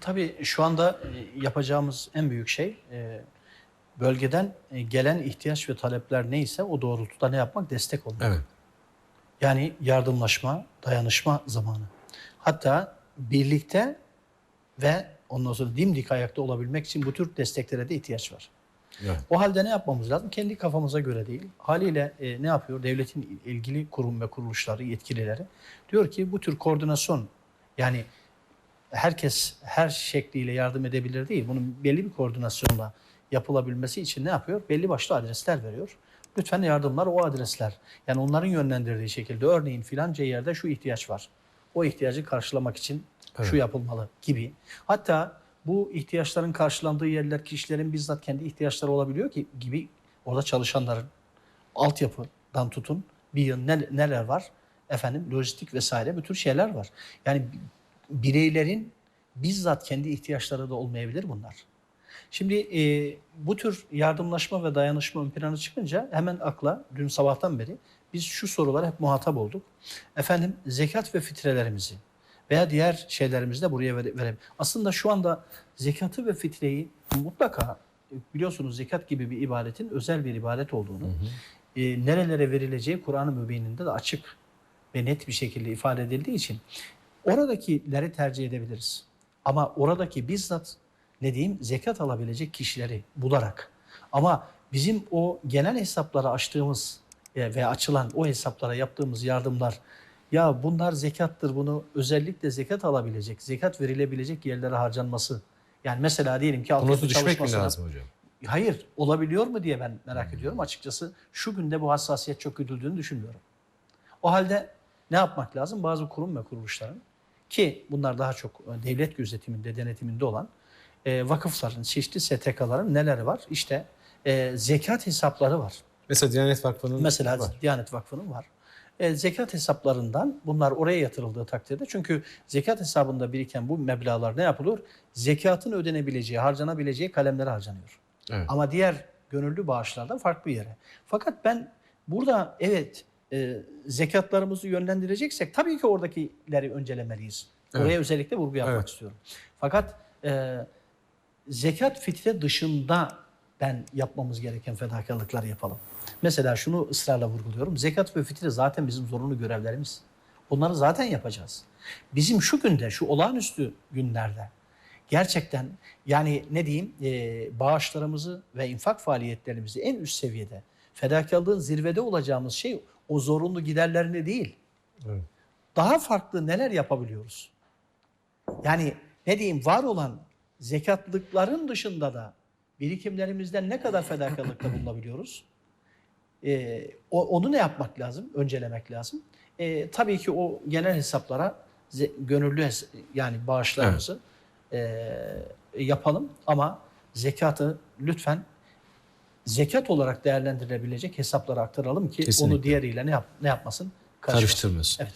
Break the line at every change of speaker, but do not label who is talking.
tabii şu anda e, yapacağımız en büyük şey e, bölgeden e, gelen ihtiyaç ve talepler neyse o doğrultuda ne yapmak? Destek olmak.
Evet.
Yani yardımlaşma, dayanışma zamanı. Hatta birlikte ve ondan sonra dimdik ayakta olabilmek için bu tür desteklere de ihtiyaç var.
evet.
O halde ne yapmamız lazım? Kendi kafamıza göre değil. Haliyle e, ne yapıyor? Devletin ilgili kurum ve kuruluşları, yetkilileri diyor ki bu tür koordinasyon yani herkes her şekliyle yardım edebilir değil. Bunun belli bir koordinasyonla yapılabilmesi için ne yapıyor? Belli başlı adresler veriyor. Lütfen yardımlar o adresler. Yani onların yönlendirdiği şekilde örneğin filanca yerde şu ihtiyaç var. O ihtiyacı karşılamak için şu
Evet.
yapılmalı gibi. Hatta bu ihtiyaçların karşılandığı yerler kişilerin bizzat kendi ihtiyaçları olabiliyor ki gibi orada çalışanların altyapıdan tutun bir yıl ne- neler var? Efendim lojistik vesaire bir tür şeyler var. Yani bireylerin bizzat kendi ihtiyaçları da olmayabilir bunlar. Şimdi e, bu tür yardımlaşma ve dayanışma ön plana çıkınca hemen akla dün sabahtan beri biz şu sorulara hep muhatap olduk. Efendim zekat ve fitrelerimizi veya diğer şeylerimizi de buraya vere- verelim. Aslında şu anda zekatı ve fitreyi mutlaka e, biliyorsunuz zekat gibi bir ibadetin özel bir ibadet olduğunu, e, nerelere verileceği Kur'an-ı Mübin'inde de açık ve net bir şekilde ifade edildiği için oradakileri tercih edebiliriz. Ama oradaki bizzat ne diyeyim zekat alabilecek kişileri bularak ama bizim o genel hesaplara açtığımız e, ve açılan o hesaplara yaptığımız yardımlar ya bunlar zekattır bunu özellikle zekat alabilecek, zekat verilebilecek yerlere harcanması. Yani mesela diyelim ki altyapı
düşmek mi lazım hocam?
Hayır, olabiliyor mu diye ben merak ediyorum. Açıkçası şu günde bu hassasiyet çok güdüldüğünü düşünmüyorum. O halde ne yapmak lazım? Bazı kurum ve kuruluşların ki bunlar daha çok e, devlet gözetiminde, denetiminde olan e, vakıfların, çeşitli STK'ların neleri var? İşte e, zekat hesapları var.
Mesela Diyanet Vakfı'nın
Mesela
var.
Diyanet Vakfı'nın var. E, zekat hesaplarından bunlar oraya yatırıldığı takdirde çünkü zekat hesabında biriken bu meblağlar ne yapılıyor? Zekatın ödenebileceği, harcanabileceği kalemlere harcanıyor.
Evet.
Ama diğer gönüllü bağışlardan farklı yere. Fakat ben burada evet e, zekatlarımızı yönlendireceksek tabii ki oradakileri öncelemeliyiz. Oraya
Evet.
özellikle vurgu yapmak
Evet.
istiyorum. Fakat e, zekat fitre dışında ben yapmamız gereken fedakarlıklar yapalım. Mesela şunu ısrarla vurguluyorum. Zekat ve fitre zaten bizim zorunlu görevlerimiz. Onları zaten yapacağız. Bizim şu günde, şu olağanüstü günlerde gerçekten yani ne diyeyim e, bağışlarımızı ve infak faaliyetlerimizi en üst seviyede fedakarlığın zirvede olacağımız şey o zorunlu giderlerini değil.
Evet.
Daha farklı neler yapabiliyoruz? Yani ne diyeyim var olan zekatlıkların dışında da birikimlerimizden ne kadar fedakarlıkta bulunabiliyoruz? Ee, onu ne yapmak lazım? Öncelemek lazım. Ee, tabii ki o genel hesaplara gönüllü hes- yani bağışlarımızı ee, yapalım ama zekatı lütfen zekat olarak değerlendirilebilecek hesaplara aktaralım ki
Kesinlikle.
onu diğeriyle ne, yap, ne yapmasın? Karışmasın.
Karıştırmıyorsun.
Evet.